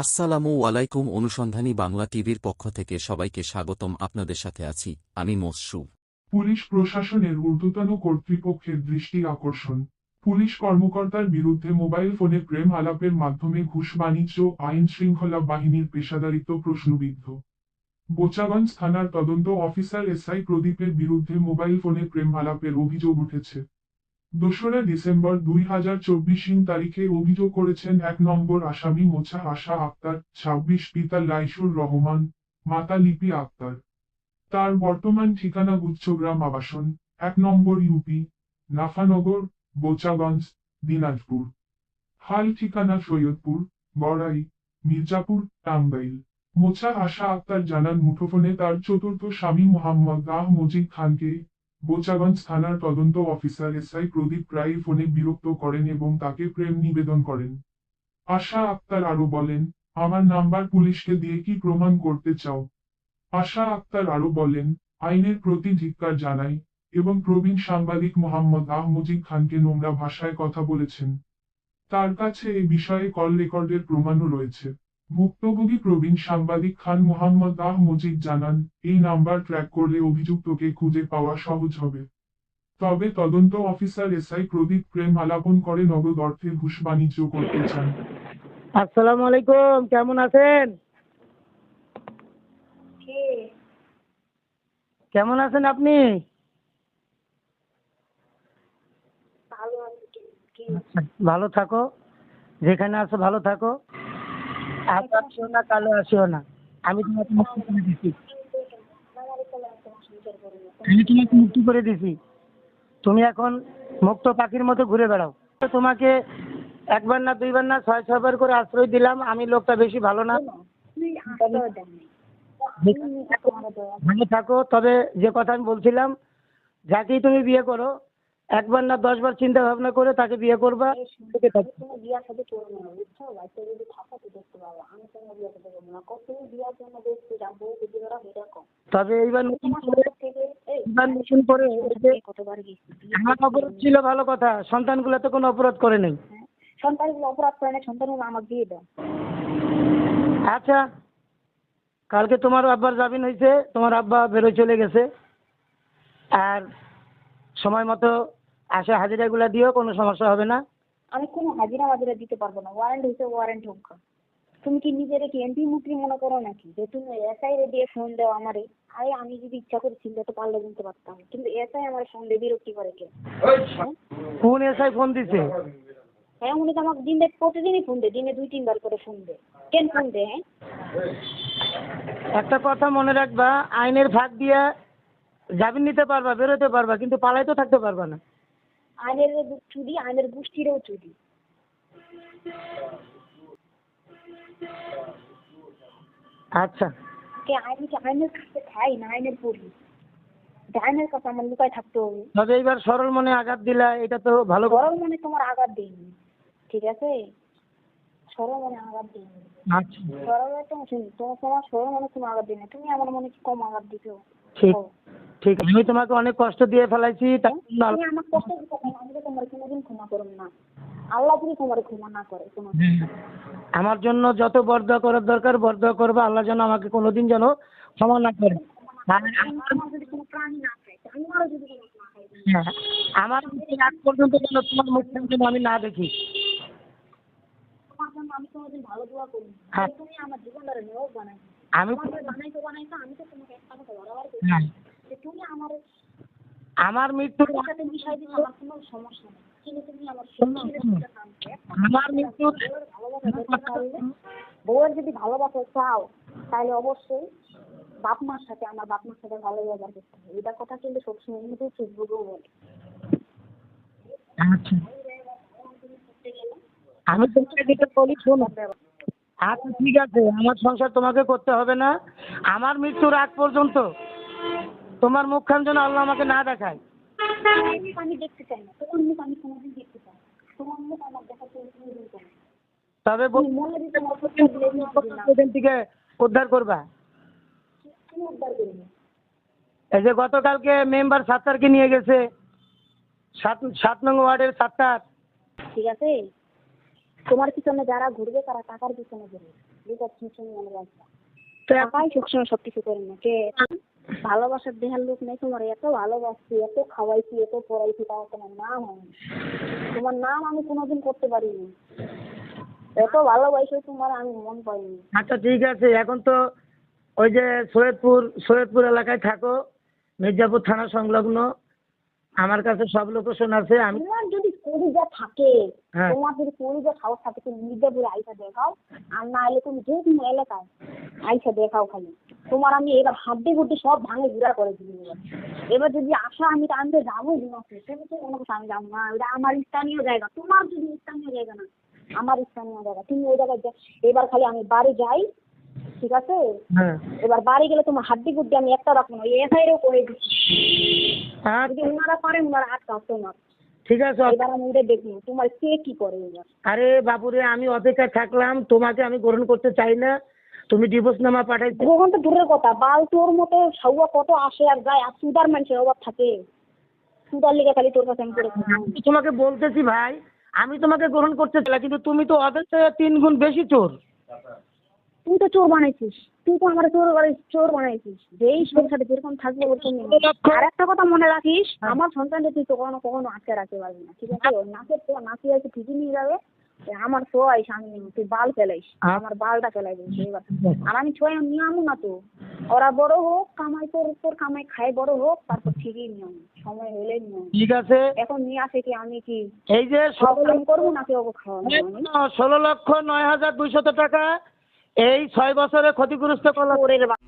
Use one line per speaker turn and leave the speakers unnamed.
আসসালামু আলাইকুম অনুসন্ধানী বাংলা টিভির পক্ষ থেকে সবাইকে স্বাগতম, আপনাদের সাথে আছি আমি মসরু।
পুলিশ প্রশাসনের ঊর্ধ্বতন কর্তৃপক্ষের দৃষ্টি আকর্ষণ। পুলিশ কর্মকর্তার বিরুদ্ধে মোবাইল ফোনে প্রেম আলাপের মাধ্যমে ঘুষ, বাণিজ্য আইন শৃঙ্খলা বাহিনীর পেশাদারিত্ব প্রশ্নবিদ্ধ। বোচাগঞ্জ থানার তদন্ত অফিসার এসআই প্রদীপের বিরুদ্ধে মোবাইল ফোনে প্রেম আলাপের অভিযোগ উঠেছে। দোসরা ডিসেম্বর দুই হাজার চব্বিশ তারিখে অভিযোগ করেছেন এক নম্বর আসামি মোছা আশা আক্তার, ছাব্বিশ পিতা লাইসুর রহমান, মাতা লিপি আক্তার। তার বর্তমান ঠিকানা গুচ্ছগ্রাম আবাসন, এক নম্বর ইউপি, নাফানগর, বোচাগঞ্জ, দিনাজপুর। হাল ঠিকানা সৈয়দপুর বড়াই মির্জাপুর, টাঙ্গাইল। মোছা আশা আক্তার জানান মুঠোফোনে তার চতুর্থ স্বামী মোহাম্মদ আহ মজিদ খানকে বোচাগঞ্জ থানার তদন্ত অফিসার এসআই প্রদীপ রায় ফোনে বিরক্ত করেন এবং তাকে প্রেম নিবেদন করেন। আশা আক্তার আরও বলেন, আমার নাম্বার পুলিশকে দিয়ে কি প্রমাণ করতে চাও? আশা আক্তার আরও বলেন, আইনের প্রতি ধিক্কার জানাই এবং প্রবীণ সাংবাদিক মোহাম্মদ আহ মুজিব খানকে নোংরা ভাষায় কথা বলেছেন। তার কাছে এ বিষয়ে কল রেকর্ডের প্রমাণও রয়েছে। ভুক্তভোগী প্রবীণ সাংবাদিক খান মোহাম্মদ আহ মুজিব জানান এই নাম্বার ট্র্যাক করলে অভিযুক্তকে খুঁজে পাওয়া সহজ হবে। তবে তদন্ত অফিসার এসআই প্রদীপ প্রেম আলাপন করে নগদ অর্থে ঘুষ বাণিজ্য করতে চান।
আসসালামু আলাইকুম কেমন আছেন? কেমন আছেন আপনি?
কি?
ভালো থাকো। যেখানে আছো ভালো থাকো। না কালো আসিও না। আমি তোমাকে মুক্তি করে দিছি। আমি তোমাকে মুক্তি করে দিছি। তুমি এখন মুক্ত পাখির মতো ঘুরে বেড়াও। তোমাকে একবার না দুইবার না ছয় ছয়বার করে আশ্রয় দিলাম। আমি লোকটা বেশি ভালো না। ভালো থাকো। তবে যে কথা আমি বলছিলাম, যাকেই তুমি বিয়ে করো, একবার না দশবার চিন্তা ভাবনা করে তাকে বিয়ে করবা। তবে এইবার নতুন করে এইবার নতুন করে ছিল ভালো কথা তো কোনো অপরাধ করে
অপরাধ করে না দিয়ে দাও
আচ্ছা কালকে তোমার আব্বার জামিন হয়েছে, তোমার আব্বা বেরোয় চলে গেছে। আর সময় মতো আসে হাজিরাগুলো দিও কোনো সমস্যা হবে না।
আমি কোনো হাজিরা মাজিরা দিতে পারব না। ওয়ারেন্ট হয়েছে ওয়ারেন্ট হোক। তুমি কি নিজের কি এমপি মন্ত্রী মনে করো নাকি? যে তুমি এসআই রে দিয়ে ফোন দাও আমারে আরে আমি যদি ইচ্ছা করে চিন্তা তো পারলে জানতে পারতাম। কিন্তু এসআই আমার দিয়ে বিরক্তি করে কে? হ্যাঁ?
কোন এসআই ফোন দিছে?
হ্যাঁ উনি তো আমাকে দিন প্রতিদিনই ফোন দেয় দিনে দুই তিনবার করে ফোন দেয়। কেন ফোন দেয় হ্যাঁ?
একটা কথা মনে রাখবা আইনের ভাগ দিয়া জামিন নিতে পারবা বেরোতে পারবা কিন্তু পালাই তো থাকতে পারবা না।
আইনের চুরি আইনের গোষ্ঠীরও চুরি।
আচ্ছা।
কে আইন কি আইনের কাছে খাই না? আইনের পড়ি এটা আইনের কাছে আমার লুকায় থাকতে হবে।
তবে এইবার সরল মনে আঘাত দিলা এটা তো ভালো
সরল মনে তোমার আঘাত ঠিক আছে? সরল মনে আঘাত
আচ্ছা।
সরল তো তোমার তোমার সরল মনে তুমি আঘাত তুমি আমার মনে কি কম আঘাত দিছো?
ঠিক ঠিক। আমি তোমাকে অনেক কষ্ট দিয়ে ফেলাইছি তার জন্য
আমার কষ্ট দিতে আমি তোমার কোনোদিন ক্ষমা করব না। আল্লাহ যদি তোমার ক্ষমা না করে তোমার
আমার জন্য যত বরদোয়া করার দরকার বরদোয়া করব আল্লাহ যেন আমাকে কোনোদিন যেন ক্ষমা না করে।
আমার
হ্যাঁ, আমার পর্যন্ত যেন তোমার মুখটা যেন আমি না দেখি।
তোমার জন্য আমি কোনোদিন ভালো দোয়া করি। তুমি আমার জীবনটারে নিয়োগ বানাই
আমি
তোমাকে বানাইতে বানাইতে আমি তো তোমাকে একটা কথা বারবার করি যে তুমি আমার
আমার মৃত্যুর
বিষয় আমার কোনো সমস্যা নেই। আমার
মৃত্যুর
বউয়ের যদি ভালোবাসা চাও তাহলে অবশ্যই বাপ মার সাথে আমার বাপ মার সাথে ভালো ব্যবহার করতে হবে। এটা কথা কিন্তু সবসময় কিন্তু ফেসবুকেও বলে।
আচ্ছা। আমি তোমাকে যেটা বলি শোনো। আচ্ছা ঠিক আছে আমার সংসার তোমাকে করতে হবে না। আমার মৃত্যুর আগ পর্যন্ত তোমার মুখখান যেন আল্লাহ আমাকে না দেখায়।
তোমার মুখ আমি দেখতে চাই না। তোমার মুখ আমি কোনোদিন দেখতে চাই না। তোমার মুখ আমার দেখার কোনোদিন চাই না।
তবে
মনে
থেকে উদ্ধার করবা? এই যে গতকালকে মেম্বার সাত্তারকে নিয়ে গেছে সাত সাত নং ওয়ার্ডের সাত্তার।
ঠিক আছে? তোমার পিছনে যারা ঘুরবে তারা টাকার পিছনে ঘুরবে। এটা সবসময় মনে রাখবা।
তো এখন-
টাকাই সবসময় সবকিছু করে না। কে ভালোবাসার দেহার লোক নেই তোমার এত ভালোবাসছি এত খাওয়াইছি এত পড়াইছি তাও তোমার নাম হয়নি তোমার নাম আমি কোনোদিন করতে পারিনি। এত ভালোবাসে তোমার আমি মন পাইনি।
আচ্ছা ঠিক আছে এখন তো ওই যে সৈয়দপুর সৈয়দপুর এলাকায় থাকো মির্জাপুর থানা সংলগ্ন আমার কাছে সব লোকেশন আছে আমি
যদি পরিজা থাকে। তোমার যদি পরিজা সাহস থাকে তুমি মির্জাপুরে আইসা দেখাও। আর না এলে তুমি যে কোনো এলাকায় আইসা দেখাও খালি। তোমার আমি এবার হাড্ডি গুড্ডি সব ভাঙে গুড়া করে দিবি এবার। যদি আসা আমি তো আমি তো যাব দিমাকে তুমি তো কোনো কথা আমি যাব না। ওটা আমার স্থানীয় জায়গা। তোমার যদি স্থানীয় জায়গা না আমার স্থানীয় জায়গা। তুমি ওই জায়গায় যা- এবার খালি আমি বাড়ি যাই ঠিক আছে?
হ্যাঁ।
এবার বাড়ি গেলে তোমার হাড্ডি গুড্ডি আমি একটা রাখব না এসআইরেও করে দিচ্ছি যদি ওনারা করে ওনারা আটকাও তোমার
ঠিক আছে।
এবার আমি ওটা দেখব। তোমার কে কি করে এবার?
আরে বাপুরে আমি অপেক্ষায় থাকলাম। তোমাকে আমি গ্রহণ করতে চাই না। তুমি ডিভোর্স নামা পাঠাইছো
গ্রহণ তো দূরের কথা। বাল তোর মতো সৌয়া কত আসে আর যায়। আর সুদার মানুষের অভাব থাকে। সুদার লেগে খালি তোর কাছে আমি করে
আমি তোমাকে বলতেছি ভাই আমি তোমাকে গ্রহণ করতে চাই কিন্তু তুমি তো ওদের থেকে তিন গুণ বেশি চোর।
তুই তো চোর বানাইছিস। তুই তো আমার চোর চোর বানাইছিস। যেই সংসারে যেরকম থাকবে ওরকম আর একটা কথা মনে রাখিস আমার সন্তানকে তুই কখনো কখনো আটকে রাখতে পারবি না ঠিক আছে? তো নাচি আছে ঠিকই নিয়ে যাবে। আমার ছোয়াই সামনে তুই বাল ফেলাইস আমার বালটা ফেলাই দিস এবার আর আমি ছোঁয়া নিয়ে আমু না তো। ওরা বড় হোক কামাই তোর তোর কামাই খাই বড় হোক তারপর ঠিকই নিয়ে আমু। সময় হলে নিয়ে আমু।
ঠিক আছে।
এখন নিয়ে আসে কি আমি কি
এই যে
অবলম্বন করব নাকি ওকে খাওয়ানো
ষোলো লক্ষ নয় হাজার দুইশত টাকা। এই ছয় বছরে ক্ষতিগ্রস্ত
বা-